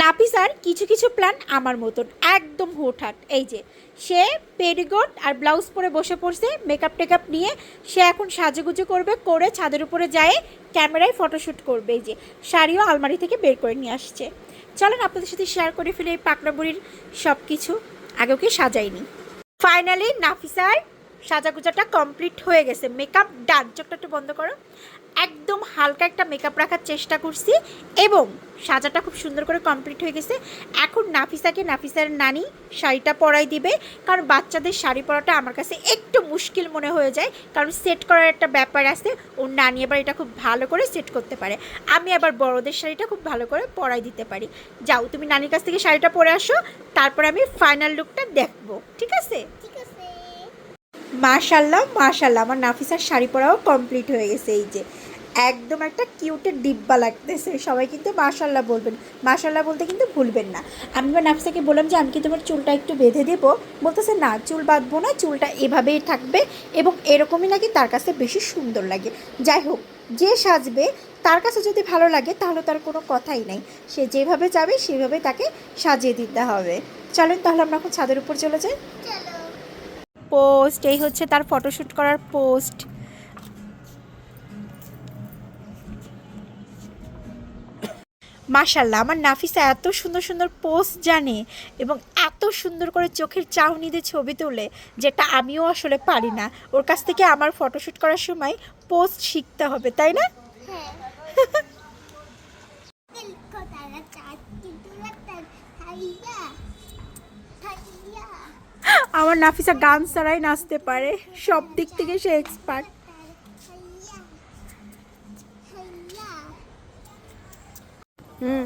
নাপিসার কিছু কিছু প্ল্যান আমার মতন। একদম হুটহাট। এই যে, সে পেরিগোট আর ব্লাউজ পরে বসে পড়ছে মেকআপ টেকআপ নিয়ে সে এখন সাজুগুজু করবে, করে ছাদের উপরে যায়, ক্যামেরায় ফটোশ্যুট করবে। এই যে, শাড়িও আলমারি থেকে বের করে নিয়ে আসছে। চলেন আপনাদের সাথে শেয়ার করে ফেলে এই পাকড়া বুড়ির সব কিছু আগে ওকে সাজাইনি? ফাইনালি নাফিসার সাজাগুজাটা কমপ্লিট হয়ে গেছে। মেকআপ ডান চোখটা একটু বন্ধ করো। একদম হালকা একটা মেকআপ রাখার চেষ্টা করছি এবং সাজাটা খুব সুন্দর করে কমপ্লিট হয়ে গেছে। এখন নাফিসাকে নাফিসার নানি শাড়িটা পরাই দিবে, কারণ বাচ্চাদের শাড়ি পরাটা আমার কাছে একটু মুশকিল মনে হয়ে যায়, কারণ সেট করার একটা ব্যাপার আছে, ওর নানি আবার এটা খুব ভালো করে সেট করতে পারে। আমি আবার বড়দের শাড়িটা খুব ভালো করে পরাই দিতে পারি। যাও, তুমি নানির কাছ থেকে শাড়িটা পরে আসো, তারপরে আমি ফাইনাল লুকটা দেখব। ঠিক আছে? ঠিক আছে। মাশাল্লাহ মাশাল্লাহ আমার নাফিসার শাড়ি পরাও কমপ্লিট হয়ে গেছে এই যে। একদম একটা কিউটের ডিব্বা লাগতেছে। সবাই কিন্তু মাশাল্লাহ বলবেন। মাশাল্লাহ বলতে কিন্তু ভুলবেন না। আমি এবার নাফিসাকে বললাম যে, আমি কি তোমার চুলটা একটু বেঁধে দেবো? বলতেছে, না, চুল বাঁধবো না। চুলটা এভাবেই থাকবে এবং এরকমই নাকি তার কাছে বেশি সুন্দর লাগে। যাই হোক, যে সাজবে, তার কাছে যদি ভালো লাগে, তাহলে তার কোনো কথাই নাই। সে যেভাবে যাবে সেভাবে তাকে সাজিয়ে দিতে হবে। চলেন তাহলে আমরা এখন ছাদের উপর চলে যাই। পোস্ট এই হচ্ছে তার ফটোশ্যুট করার পোস্ট। মাশাল্লাহ আমার নাফিসা এত সুন্দর সুন্দর পোস্ট জানে এবং এত সুন্দর করে চোখের চাহনি দিয়ে ছবি তোলে যেটা আমিও আসলে পারি না। ওর কাছ থেকে আমার ফটোশ্যুট করার সময় পোস্ট শিখতে হবে তাই না? হ্যাঁ। আমার নাফিসা গান ছাড়াই নাচতে পারে সব দিক থেকে সে এক্সপার্ট হুম।